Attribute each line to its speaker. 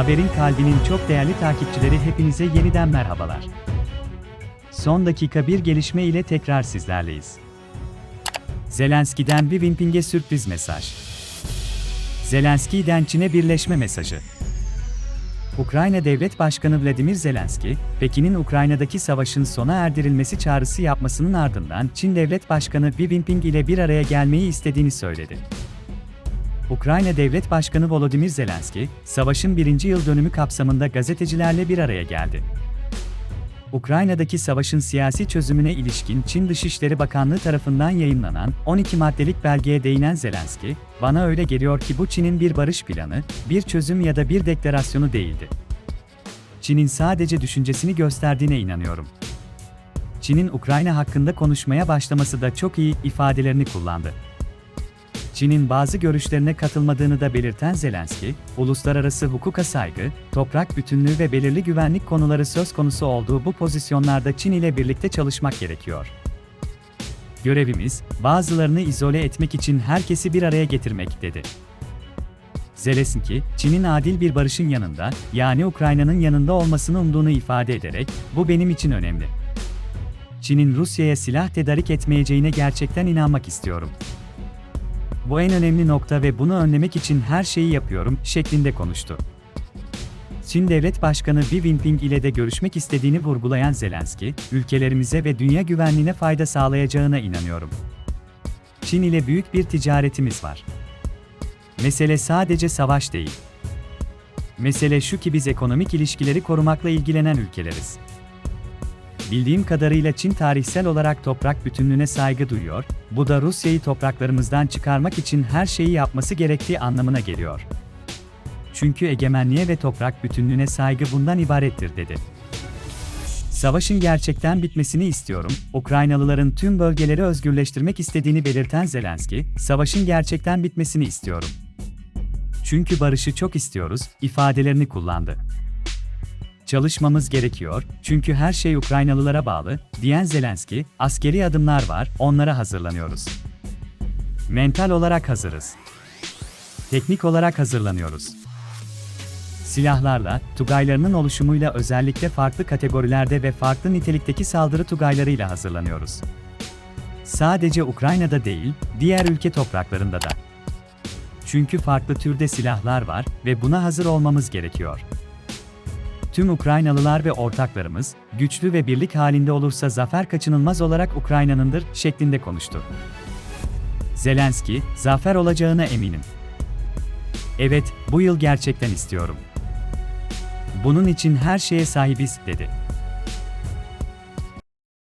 Speaker 1: Haberin Kalbinin çok değerli takipçileri hepinize yeniden merhabalar. Son dakika bir gelişme ile tekrar sizlerleyiz. Zelenski'den bir Jinping'e sürpriz mesaj. Zelenski'den Çin'e birleşme mesajı. Ukrayna Devlet Başkanı Vladimir Zelenski, Pekin'in Ukrayna'daki savaşın sona erdirilmesi çağrısı yapmasının ardından Çin Devlet Başkanı Xi Jinping ile bir araya gelmeyi istediğini söyledi. Ukrayna Devlet Başkanı Volodymyr Zelenski, savaşın birinci yıl dönümü kapsamında gazetecilerle bir araya geldi. Ukrayna'daki savaşın siyasi çözümüne ilişkin Çin Dışişleri Bakanlığı tarafından yayınlanan 12 maddelik belgeye değinen Zelenski, bana öyle geliyor ki bu Çin'in bir barış planı, bir çözüm ya da bir deklarasyonu değildi. Çin'in sadece düşüncesini gösterdiğine inanıyorum. Çin'in Ukrayna hakkında konuşmaya başlaması da çok iyi ifadelerini kullandı. Çin'in bazı görüşlerine katılmadığını da belirten Zelenski, uluslararası hukuka saygı, toprak bütünlüğü ve belirli güvenlik konuları söz konusu olduğu bu pozisyonlarda Çin ile birlikte çalışmak gerekiyor. Görevimiz, bazılarını izole etmek için herkesi bir araya getirmek, dedi. Zelenski, Çin'in adil bir barışın yanında, yani Ukrayna'nın yanında olmasını umduğunu ifade ederek, bu benim için önemli. Çin'in Rusya'ya silah tedarik etmeyeceğine gerçekten inanmak istiyorum. Bu en önemli nokta ve bunu önlemek için her şeyi yapıyorum şeklinde konuştu. Çin Devlet Başkanı Xi Jinping ile de görüşmek istediğini vurgulayan Zelenski, ülkelerimize ve dünya güvenliğine fayda sağlayacağına inanıyorum. Çin ile büyük bir ticaretimiz var. Mesele sadece savaş değil. Mesele şu ki biz ekonomik ilişkileri korumakla ilgilenen ülkeleriz. Bildiğim kadarıyla Çin tarihsel olarak toprak bütünlüğüne saygı duyuyor, bu da Rusya'yı topraklarımızdan çıkarmak için her şeyi yapması gerektiği anlamına geliyor. Çünkü egemenliğe ve toprak bütünlüğüne saygı bundan ibarettir dedi. Savaşın gerçekten bitmesini istiyorum, Ukraynalıların tüm bölgeleri özgürleştirmek istediğini belirten Zelenski, savaşın gerçekten bitmesini istiyorum. Çünkü barışı çok istiyoruz, ifadelerini kullandı çalışmamız gerekiyor çünkü her şey Ukraynalılara bağlı, diyen Zelenski, askeri adımlar var, onlara hazırlanıyoruz. Mental olarak hazırız. Teknik olarak hazırlanıyoruz. Silahlarla, tugaylarının oluşumuyla özellikle farklı kategorilerde ve farklı nitelikteki saldırı tugaylarıyla hazırlanıyoruz. Sadece Ukrayna'da değil, diğer ülke topraklarında da. Çünkü farklı türde silahlar var ve buna hazır olmamız gerekiyor. Tüm Ukraynalılar ve ortaklarımız, güçlü ve birlik halinde olursa zafer kaçınılmaz olarak Ukrayna'nındır, şeklinde konuştu. Zelenski, zafer olacağına eminim. Evet, bu yıl gerçekten istiyorum. Bunun için her şeye sahibiz, dedi.